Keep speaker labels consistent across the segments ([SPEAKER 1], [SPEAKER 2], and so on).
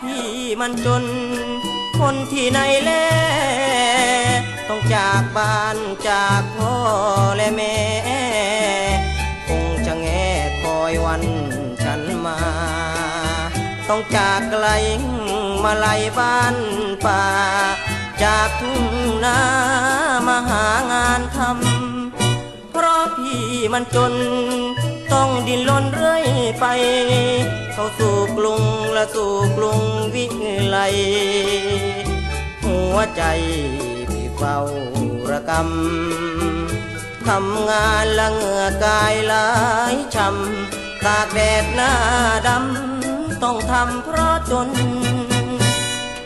[SPEAKER 1] พี่มันจน คนที่ไหนแล ต้องจากบ้านจากพ่อและแม่ คงจะแง่คอยวันฉันมา ต้องจากไกลมาไลยบ้านป่า จากทุ่งนามาหางานทำเพราะพี่มันจน ต้องดิ้นรนเรื่อยไป เข้าสู่กรุงและสู่กรุงวิไลหัวใจพี่เฝ้าระกำทำงานละเหงื่อกายหลายช้ำตากแดดหน้าดำต้องทำเพราะจน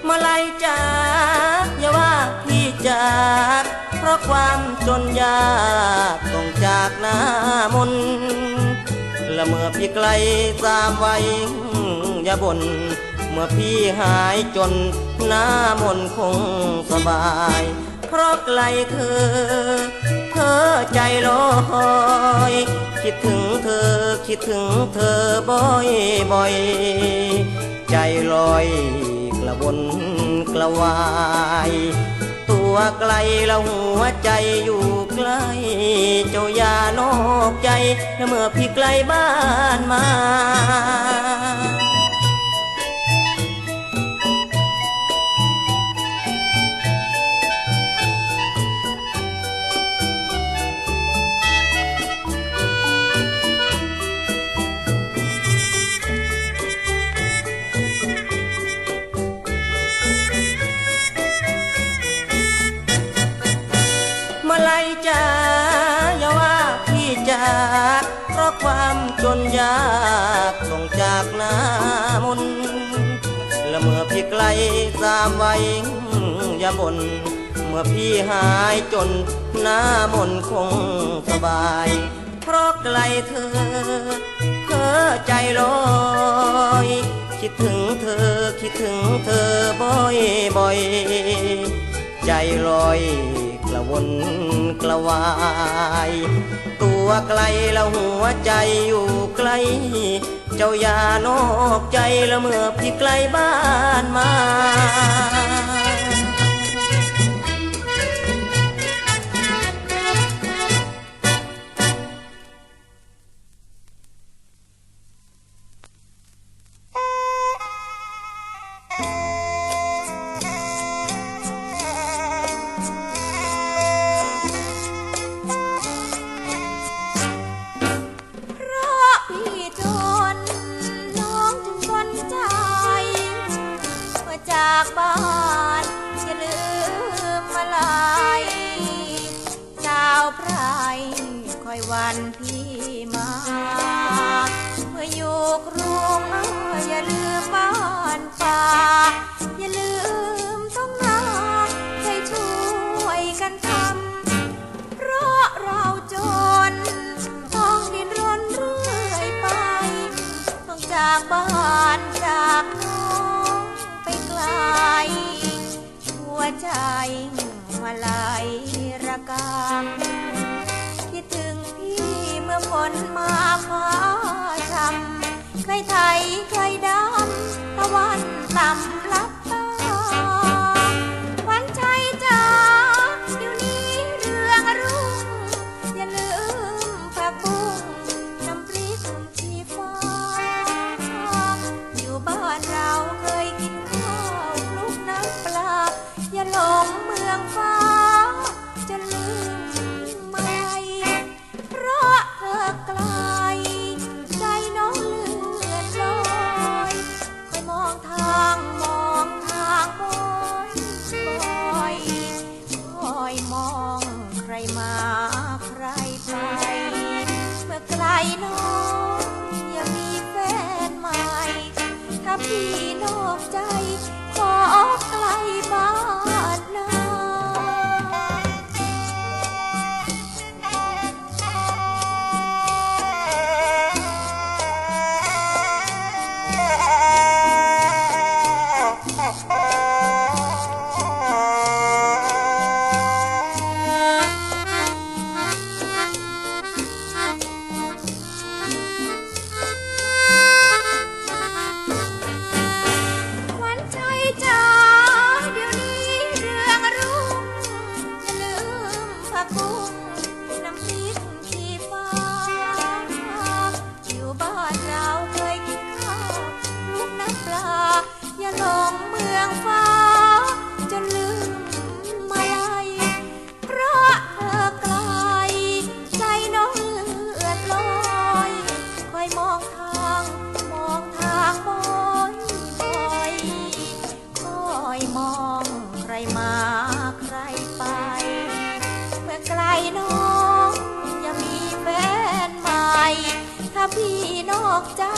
[SPEAKER 1] มาไล่จากอย่าว่าพี่จากเพราะความจนยากต้องจากหน้ามน ละเมื่อพี่ไกลสามวัยอย่าบ่นเมื่อพี่หายจนหน้ามนคงสบาย เพราะไกลเธอ เธอใจลอยคิดถึงเธอคิดถึงเธอบ่อยบ่อยๆใจลอยกระวนกระวาย วไกลแล้วหัวใจอยู่ใกล้เจ้าอย่านอกใจเมื่อพี่ไกลบ้านมามา จาก เพราะความจนยากต้องจากหน้ามนและเมื่อพี่ไกลสามวัยอย่าบ่นเมื่อพี่หายจนหน้ามนคงสบาย เพราะไกลเธอเธอใจลอยคิดถึงเธอคิดถึงเธอบ่อยบ่อยๆใจลอยกระวนกระวาย วไกลแล้วหัวใจอยู่ไกล เจ้าอย่านอกใจแล้วเมื่อพี่ไกลบ้านมา
[SPEAKER 2] อยวันพี่มาเมื่ออยู่กรุงอย่าลืมบ้านป่าอย่าลืมต้องนาให้ช่วยกันทำเพราะเราจนต้องดิ้นรนเรื่อยไปต้องจากบ้านจากน้องไปไกล หัวใจมาลายระกำ ฝนมาฟ้าชำใครไทยใครดำตะวันต่ำลับตาขวัญใจจ๋าเดี๋ยวนี้เรื่องรุ่งอย่าลืมผักบุ้งน้ำพริกชีฟ้า อยู่บ้านเราเคยกินข้าวคลุกน้ำปลา อย่าหลงเมืองฟ้า ทางมองทางบ่อยบ่อยคอยมองใครมาใครไป เมื่อไกลน้อง อกใจขอ